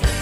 Bye.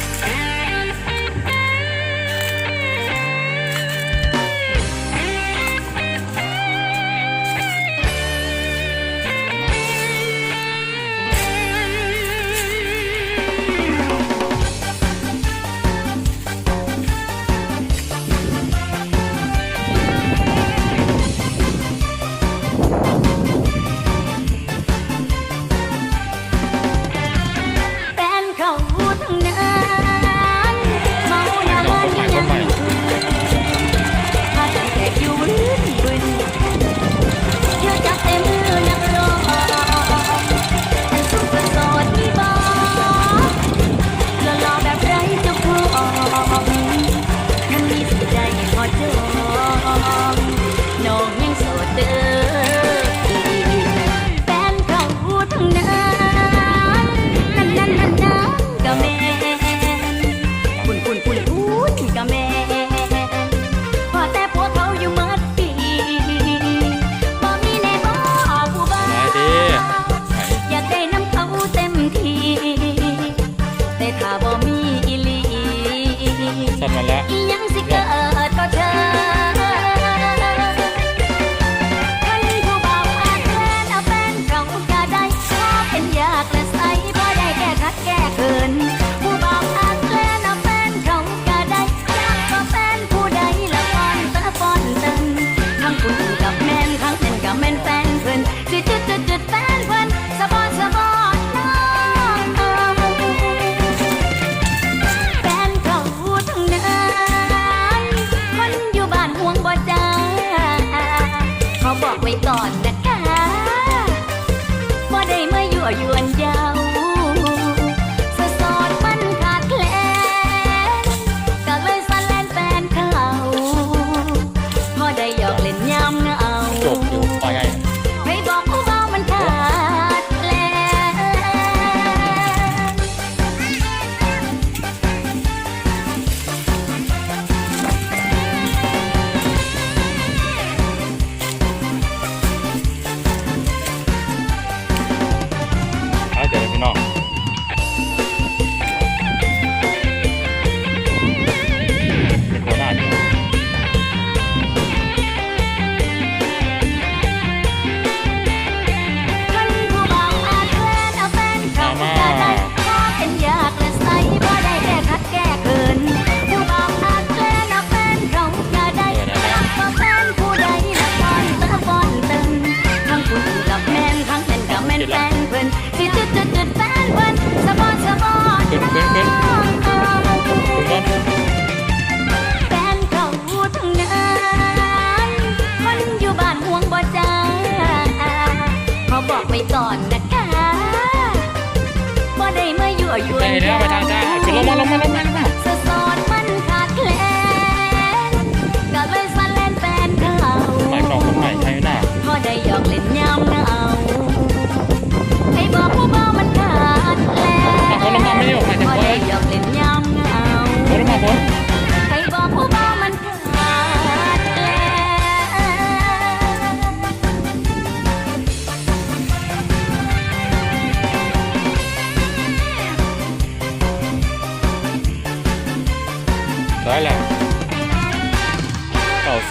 เนื้อไปทางใต้ขึ้นลงมลงมาลงมาลงมา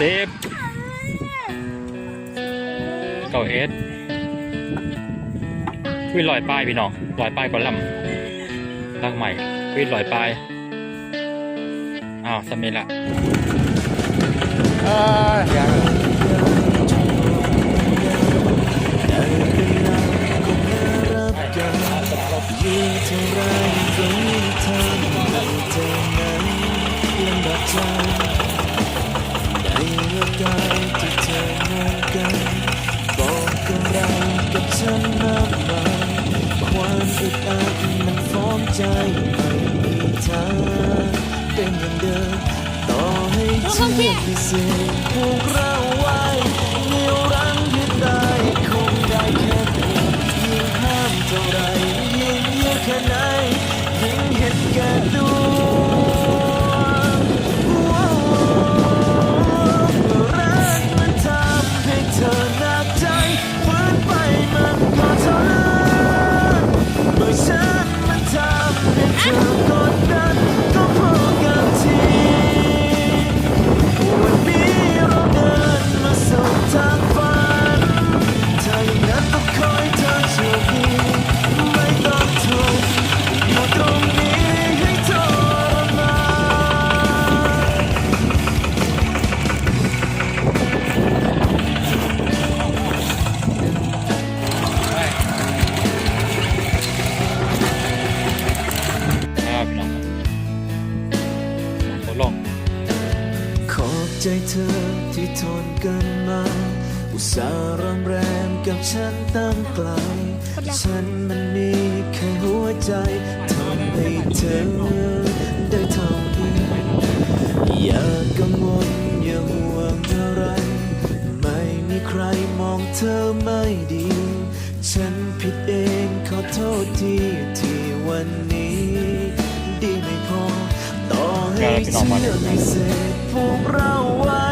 สิบเก้าเอ็ดวิ่งลอยป้ายพี่น้องลอยป้ายก่อนลำลังใหม่วิ่งลอยป้ายอ้าวสมิละเยังรยิ่เธอม่ลำ ฉันมากมายความอึดอัดมันฟ้องใจไม่มีเธอเป็นอย่างเดิมต่อให้เชื่อที่เสียงผูกเราไว้เดียวรัก ใจเธอที่ทนกันมา อุตส่าห์รำแรมกับฉันตั้งไกล ฉันมันมีแค่หัวใจทำให้เธอได้เท่านี้อย่ากังวลอย่าห่วงอะไร ไม่มีใครมองเธอไม่ดี ฉันผิดเองขอโทษทีที่วันนี้ ดีไม่พอต่อให้เชื่อในเศษพ ผูกเราไว้